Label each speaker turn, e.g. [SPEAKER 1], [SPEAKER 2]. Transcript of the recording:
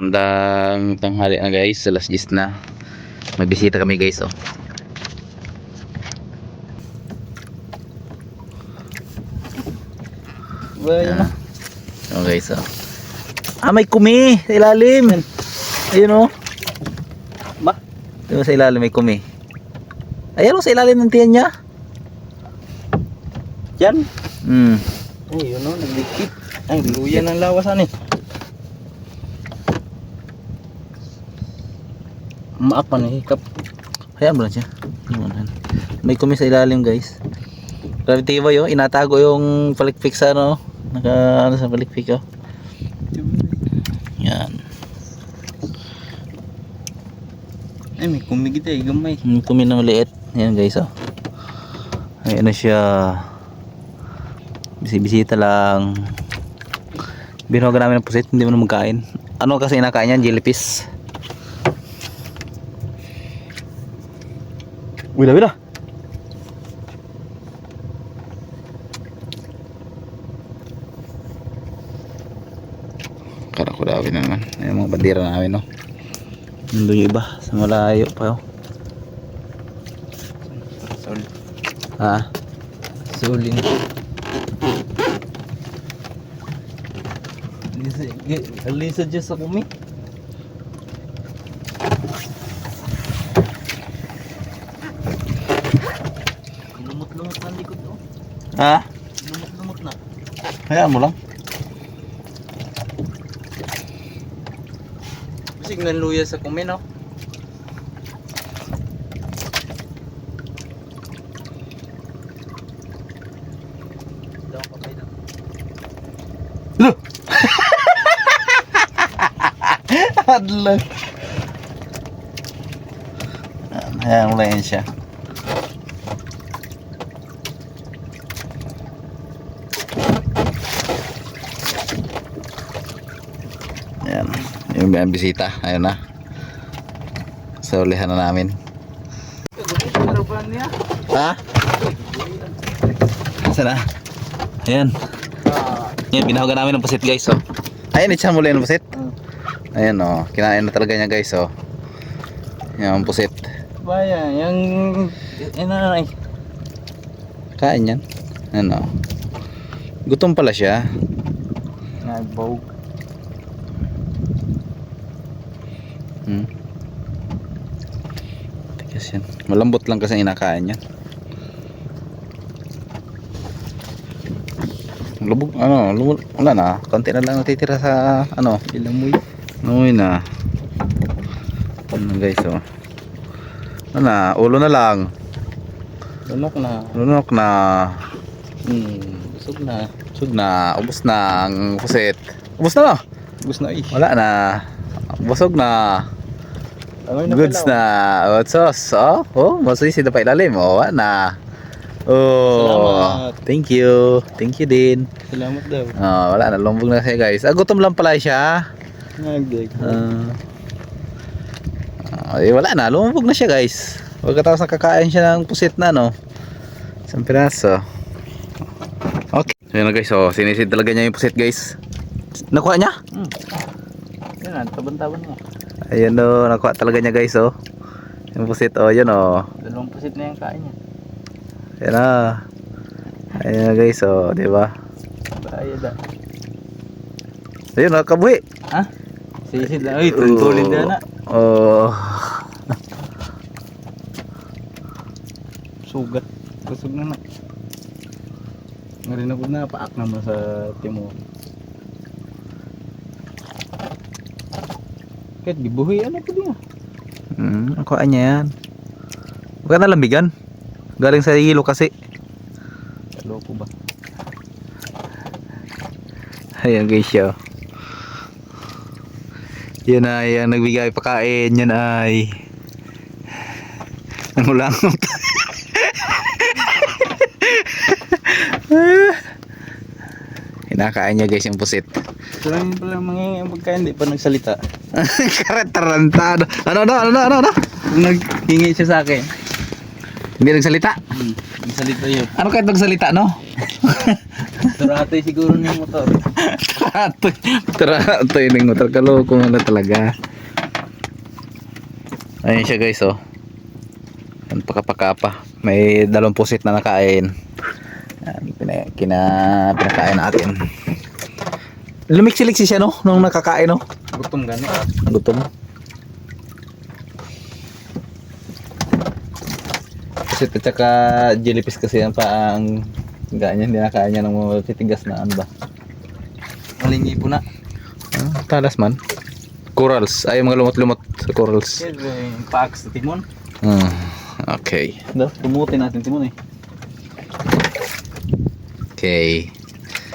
[SPEAKER 1] Magandang tanghali na guys, alas 10 na. May bisita kami guys oh.
[SPEAKER 2] Well,
[SPEAKER 1] Ayan. Oh guys oh. Ah, may kumi sa ilalim. Ayun oh.
[SPEAKER 2] Ba?
[SPEAKER 1] Ayun sa ilalim may kumi. Ayan oh, sa ilalim ng tiyan niya.
[SPEAKER 2] Yan.
[SPEAKER 1] Hmm.
[SPEAKER 2] Ay, yun o, nagdikit. Ay, luya ng lawasan eh. Maapan eh, hikap.
[SPEAKER 1] Hayaan mo lang siya. May kumi sa ilalim guys. Grabe tibay oh, inatago yung palikpik sa ano. oh. Naka ano sa palikpik oh. Yan.
[SPEAKER 2] Ay, may kumigit eh, gamay.
[SPEAKER 1] Yung kumi na maliit. Yan guys oh. Ay ano siya. Bisibisita lang. Binuhagan namin ng pusit, hindi mo na magkain. Ano kasi inakain niyan? Jellyfish. Wila. Karakudawi na naman. Ayan mga bandera namin no. Nandun yung iba sa malayo pa oh.
[SPEAKER 2] Sol.
[SPEAKER 1] Ha?
[SPEAKER 2] Solin. Alisa, alisa dyan sa kumi. Lumot-lumot na ang likod oh.
[SPEAKER 1] Ha?
[SPEAKER 2] Lumot-lumot na.
[SPEAKER 1] Hayaan mo lang.
[SPEAKER 2] Bisig na luya sa kumi no?
[SPEAKER 1] Look! Hadlang. Ayan, Hayaan mo lang yan siya. Ayan. Yung may bisita. Ayun na. Sa ulihan na namin. Ha? Saan na? Ayan. Yan, binahugan namin ng pusit guys, oh. Ayan, itsa muli ng pusit. Ayan, oh. Kinain na talaga niya guys, oh. Yan, ang pusit.
[SPEAKER 2] Baya, yung inanay.
[SPEAKER 1] Kain yan. Ayan, oh. Gutom pala siya.
[SPEAKER 2] Nagbaw.
[SPEAKER 1] Hmm. Tigas yan. Malambot lang kasi inakain niya. Lubog, ano, lubog, wala na. Konti na lang natitira sa, ano,
[SPEAKER 2] Ilamoy.
[SPEAKER 1] Uy na. Ano guys oh. Ano na, ulo na lang.
[SPEAKER 2] Lunok na.
[SPEAKER 1] Lunok na.
[SPEAKER 2] Hmm, busog na.
[SPEAKER 1] Sug na, ubos na ang pusit. Ubos na no?
[SPEAKER 2] Gusto na eh.
[SPEAKER 1] Wala na. Busog na.
[SPEAKER 2] Amoy
[SPEAKER 1] Goods na. Oh, sauce. Oh, oh, masisi na pa ilalim. Oh, na. Oh,
[SPEAKER 2] Salamat.
[SPEAKER 1] thank you. Thank you din.
[SPEAKER 2] Salamat daw.
[SPEAKER 1] Oh, wala na, lumbog na siya guys. Ah, gutom lang pala siya.
[SPEAKER 2] Nagdag.
[SPEAKER 1] Ah. Ah, eh, wala na, lumubog na siya guys. Pagkatapos nakakain siya ng pusit na no. Isang piraso. Okay. Ayun na guys, oh, sinisid talaga niya yung pusit guys. Nakuha niya?
[SPEAKER 2] Hmm. Yan na, taban-taban mo.
[SPEAKER 1] Ayun oh, nakuha talaga niya guys oh. Yung pusit oh, yun oh.
[SPEAKER 2] Dalawang pusit na yung kain niya.
[SPEAKER 1] Yan ah. Ayun na guys oh, di ba?
[SPEAKER 2] Baya da.
[SPEAKER 1] Ayun, nakabuhi.
[SPEAKER 2] Ha? Sisid na. Uy, tuntulin na na.
[SPEAKER 1] Oh.
[SPEAKER 2] Sugat. Busog na na. Ako na, paak naman sa timo. Kahit gibuhi, ano po ah.
[SPEAKER 1] Hmm, nakuha niya yan. Huwag ka na lambigan. Galing sa hilo kasi.
[SPEAKER 2] Kaloko ba?
[SPEAKER 1] Ayan guys siya. Yan ay ang nagbigay pakain. Yan ay nangulangot. Hinakain niya guys yung pusit.
[SPEAKER 2] Ito lang pala mga pagkain, di pa nagsalita.
[SPEAKER 1] Tarantado. Ano, ano, ano, ano, ano?
[SPEAKER 2] Naghingi siya sa akin.
[SPEAKER 1] Hindi nagsalita.
[SPEAKER 2] Hmm, ang salita yun.
[SPEAKER 1] Ano kahit nagsalita, no?
[SPEAKER 2] Turatoy siguro ng motor.
[SPEAKER 1] Atoy. Tara, atoy ng motor. Kaloko mo na talaga. Ayun siya guys, oh. Yan, pakapakapa. May dalawang pusit na nakain. Pina, kina, pinakain natin. Lumiksi-liksi siya, no? Nung nakakain, no?
[SPEAKER 2] Gutom gani.
[SPEAKER 1] Gutom. Pusit at saka jellyfish kasi ang ganyan. Hindi nakain niya ng mga titigas na ano ba.
[SPEAKER 2] Malingi po na.
[SPEAKER 1] Ah, talas man. Corals. Ay, mga lumot-lumot sa corals.
[SPEAKER 2] Yung paaks sa timon.
[SPEAKER 1] Hmm. Okay.
[SPEAKER 2] Dapat tumutin natin timon eh.
[SPEAKER 1] Okay.